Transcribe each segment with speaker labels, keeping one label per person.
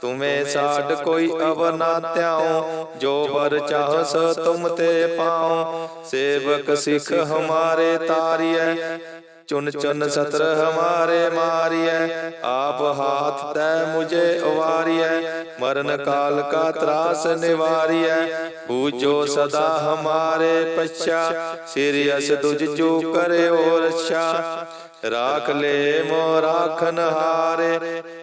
Speaker 1: ਤੁਮੇ ਸਾਡ ਕੋਈ ਅਵਰ ਨਾ ਧਿਆਉ ਜੋ ਵਰ ਚਾਹ ਸੋ ਤੁਮ ਤੇ ਪਾਉ। ਸੇਵਕ ਸਿੱਖ ਹਮਾਰੇ ਤਾਰੀਐ। ਚੁਨ ਚੁਨ ਸਤਰ ਹਮਾਰੇ ਮਾਰੀਐ। ਆਪ ਹਾਥ ਤੈ ਮੁਝੇ ਉਵਾਰੀਐ ਮਰਨ ਕਾਲ ਕਾ ਤਰਾਸ ਨਿਵਾਰੀਐ। ਬੂਝੋ ਸਦਾ ਹਮਾਰੇ ਪਛਾ। ਸਿਰ ਅਸ ਤੁਝ ਜੋ ਕਰਿਓ ਰਛਾ ਰਾਖ ਲੈ ਮੋ ਰਾਖਨ ਹਾਰੇ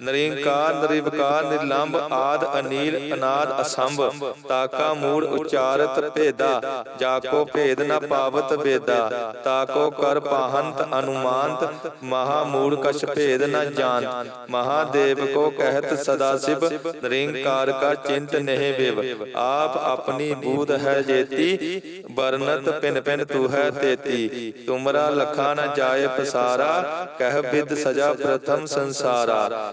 Speaker 1: ਨਰਿੰਕਾਰ, ਨਿਰਵਕਾਰ ਨਿਰਲੰਭ ਆਦ, ਅਨੀਲ, ਅਨਾਦ, ਅਸੰਭ। ਤਾਕਾ ਮੂੜ ਉਚਾਰਤ ਭੇਦਾ, ਜਾਕੋ ਭੇਦ ਨ ਪਾਵਤ ਵੇਦਾ। ਤਾਕੋ ਕਰ ਪਾਹੰਤ ਅਨੁਮਾਨਤ, ਮਹਾ ਮੂੜ ਕਛ ਭੇਦ ਨ ਜਾਣ ਮਹਾਦੇਵ ਕੋ ਕਹਿਤ ਸਦਾ ਸਿਵ, ਨਿਰੰਕਾਰ ਕਾ ਚਿੰਤ ਨਹਿ ਵਿਵ। ਆਪ ਆਪਣੀ ਬੂਧ ਹੈ ਜੇਤੀ ਬਰਨਤ ਪਿਨ ਪਿਨ ਤੂ ਹੈ ਤੇਤੀ। ਤੁਮਰਾ ਲਖਾ ਨ ਜਾਏ ਪਸਾਰਾ, ਕਹਿ ਬਿਦ ਸਜਾ ਪ੍ਰਥਮ ਸੰਸਾਰਾ।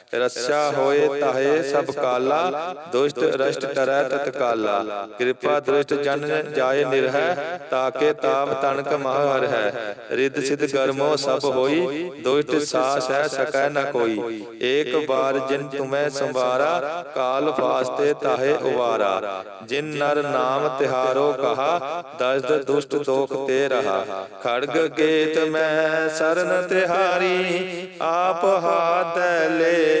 Speaker 1: ਰੱਛਾ ਹੋਏ ਤਾਹੇ ਸਭ ਕਾਲਾ ਦੁਸ਼ਟ ਰਸ਼ਟ ਟਰੈ ਤਤਕਾਲਾ। ਕਿਰਪਾ ਦ੍ਰਿਸ਼ਟ ਜਨ ਜਾਏ ਨਿਰਹਿ ਤਾਕੇ ਤਾਪ ਤਨਕ ਮਹ ਹਰ ਹੈ ਰਿੱਧ ਸਿਧ ਗਰਮੋ ਸਭ ਹੋਈ ਦੁਸ਼ਟ ਸਾਸ ਹੈ ਸਕੈ ਨ ਕੋਈ। ਏਕ ਬਾਰ ਜਿਨ ਤੁਮੈ ਸੰਵਾਰਾ ਕਾਲ ਫਾਸਤੇ ਤਾਹੇ ਉਵਾਰਾ। ਜਿਨ ਨਰ ਨਾਮ ਤਿਹਾਰੋ ਕਹਾ ਦਸਦ ਦੁਸ਼ਟ ਦੋਖ ਤੇ ਰਹਾ। ਖੜਗ ਗੇਤ ਮੈਂ ਸਰਨ ਤਿਹਾਰੀ ਆਪ ਹਾਥ ਲੈ